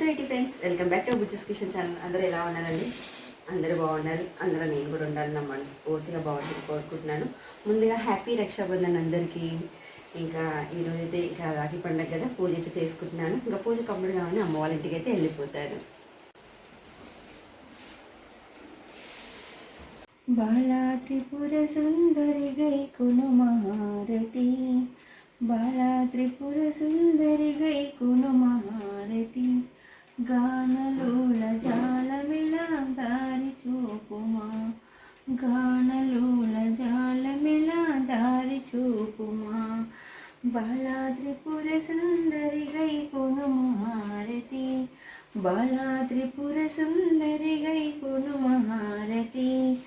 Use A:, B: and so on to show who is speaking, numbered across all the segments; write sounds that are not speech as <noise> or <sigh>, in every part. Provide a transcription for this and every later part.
A: Right friends welcome back to Bujji's Kishan channel అందరూ ఎలా ఉన్నారండి? అందరూ బాగున్నారు. అందరూ నేను కూడా ఉండాలి నా మనస్ఫూర్తిగా బాగుంటుంది కోరుకుంటున్నాను. ముందుగా హ్యాపీ రక్షాబంధన్ అందరికీ. ఇంకా ఈరోజు అయితే ఇంకా రాఖీ పండగ కదా పూజ అయితే చేసుకుంటున్నాను. ఇంకా పూజ కంప్లీట్ కావాలని అమ్మ వాళ్ళ ఇంటికి అయితే వెళ్ళిపోతాను. బాలా త్రిపుర సుందరి గై కును మహారతి బాలా త్రిపుర సుందరి గై కును మహారతి గానలోల జాల దారి చూపుమా. గానలోల జాలమిళ దారి చూపుమా. బాలా త్రిపుర సుందరి గై మహారతి. బాలా త్రిపుర సుందరి గై మహారతి.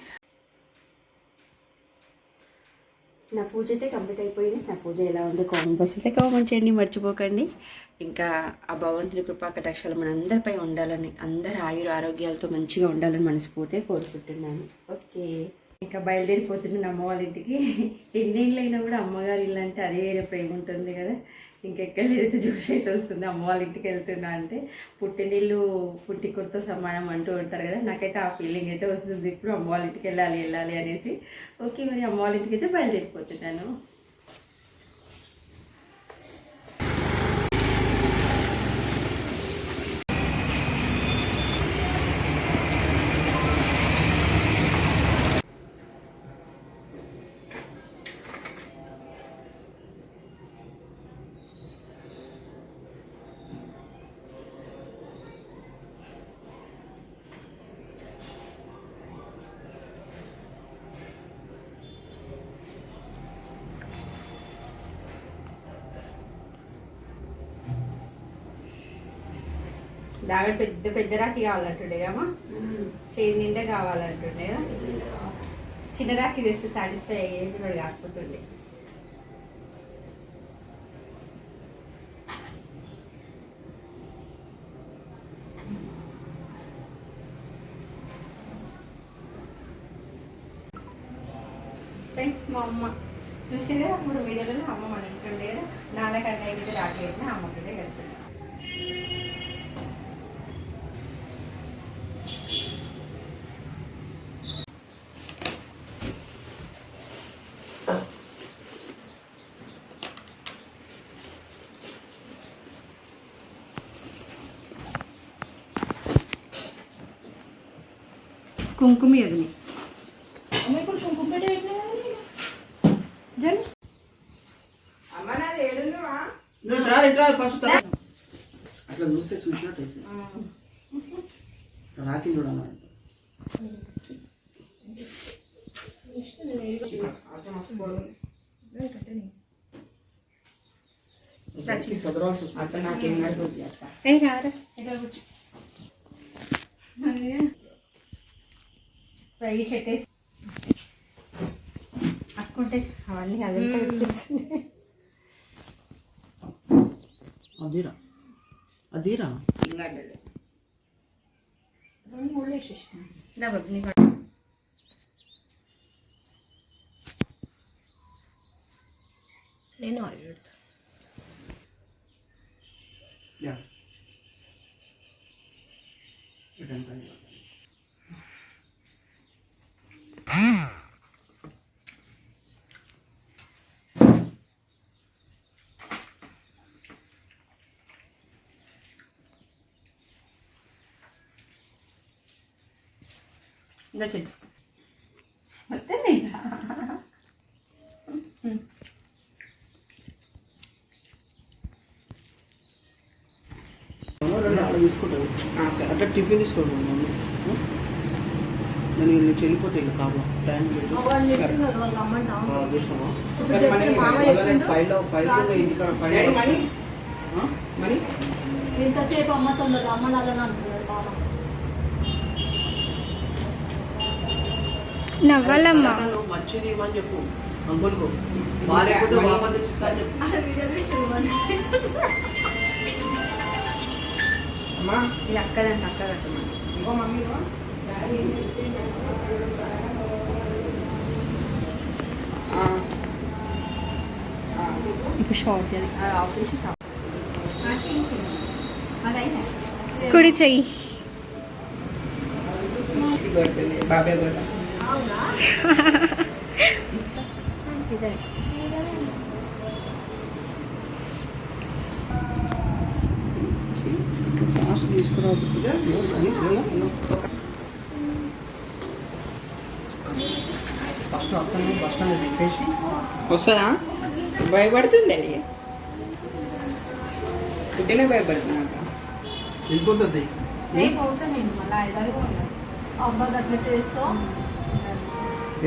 A: నా పూజ అయితే కంప్లీట్ అయిపోయింది. నా పూజ ఎలా ఉందో కామెంట్ బాక్స్ అయితే కామెంట్ చేయండి. మర్చిపోకండి. ఇంకా ఆ భగవంతుని కృపా కటాక్షాలు మన అందరిపై ఉండాలని అందరు ఆయుర ఆరోగ్యాలతో మంచిగా ఉండాలని మనస్ఫూర్తిగా కోరుకుంటున్నాను. ఓకే. ఇంకా బయలుదేరిపోతున్నాను అమ్మ వాళ్ళ ఇంటికి. ఎన్నేళ్ళు అయినా కూడా అమ్మగారు ఇల్లు అంటే అదే వేరే ప్రేమ ఉంటుంది కదా. ఇంకెక్కడైతే వెళ్తే వస్తుంది అమ్మ వాళ్ళ ఇంటికి వెళ్తున్నా అంటే పుట్టినిల్లు పుట్టికొడితో సమానం అంటూ ఉంటారు కదా. నాకైతే ఆ ఫీలింగ్ అయితే వస్తుంది. ఇప్పుడు అమ్మ వాళ్ళ ఇంటికి వెళ్ళాలి వెళ్ళాలి అనేసి. ఓకే మరి అమ్మ వాళ్ళ ఇంటికి అయితే బయలుదేరిపోతున్నాను. దాగా పెద్ద పెద్ద రాఖీ కావాలంటుండే కమ్మా చేతి నిండా కావాలంటుండే కదా. చిన్న రాఖీ తెస్తే సాటిస్ఫై అయ్యేది వాడు కాకపోతుండే. ఫ్రెండ్స్ మా అమ్మ. చూసేది అప్పుడు వీడియోలో అమ్మ మన ఇంటుండే కదా నాన్నకన్నా అయితే రాఖీ వేసిన కుంకుమ
B: ఫస్ట్ అట్లా చూస్తే చూసినట్టు అయితే రాకి చూడన్నమాట చదవాల్సి వస్తుంది.
A: నాకేం కాదు
C: ఏ రారా.
A: ఫ్రై చెట్టేసి అక్కుంటే అవన్నీ అదే
B: అదిరా అదిరా
A: రెండు మూడు వేసేసి బాబు నీకు
C: నేను ఆయిల్ పెడతా
B: యా ఇదంతా ఇవ్వాలి.
A: ఇంకా చెట్టు వస్తుంది
B: రెండు అట్లా టిఫిన్ తీసుకోండి నేను వీళ్ళు వెళ్ళిపోతే ఇంకా కాదు. టైం
C: ఇంతసేపు అమ్మ తొందర రమ్మనాలని అంటున్నాడు మామ
D: నవ్వాలమ్మా.
B: నువ్వు మంచిది ఇవ్వని చెప్పు. అంకుల్కు. బాగాలేకపోతే వాపస్ తెచ్చిస్తా అని చెప్పు. అమ్మా.
A: ఇది అక్కదంట అక్క కట్టమని
B: ఇంకో మమ్మీ
A: ఇప్పుడు షార్ట్
D: కుడి చెయ్యి
B: కొడుతుంది బాబాయ్ కూడా ఫాస్ట్ అక్కడ బస్ స్టాండ్ పెట్టేసి
E: వస్తుందా? భయపడుతుంది డాడీ పుట్టిన భయపడుతున్నా.
B: వెళ్ళిపోతుంది.
C: నేను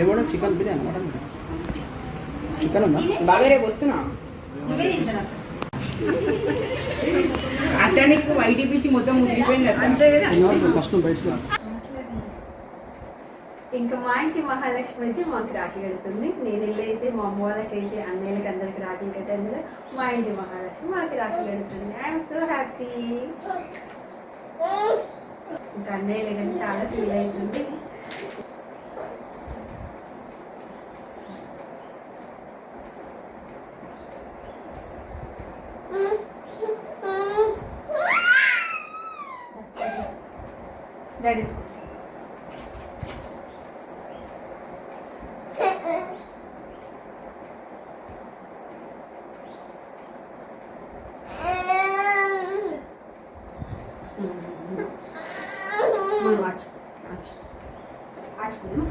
B: ఏమో చికెన్ బిర్యానీ మటన్ చికెన్ ఉందా?
E: బాబాయ్ రేపు వస్తున్నా. అతనికి వైట్ బీచ్ మొత్తం ముదిరిపోయింది అంతే కదా.
B: ఫస్ట్ బయటకు
A: ఇంకా మా ఇంటి మహాలక్ష్మి అయితే మాకు రాఖీ కడుతుంది. నేను ఇల్లు అయితే మా అమ్మ వాళ్ళకి అయితే అన్నయ్యలకి అందరికి రాఖీ కట్టాను కదా మా ఇంటి మహాలక్ష్మి మాకు రాఖీ కడుతుంది. ఐఎమ్ సో హ్యాపీ ఇంకా అన్నయ్యలు కానీ చాలా ఫీల్ అవుతుంది. Daddy Tamam aç.
C: Aç.
D: Aç bunu.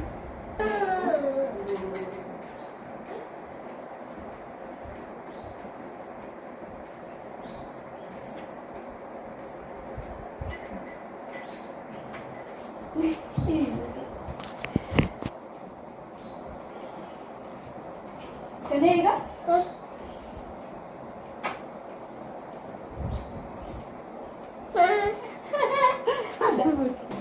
D: Nereye gidiyor? <laughs> <laughs>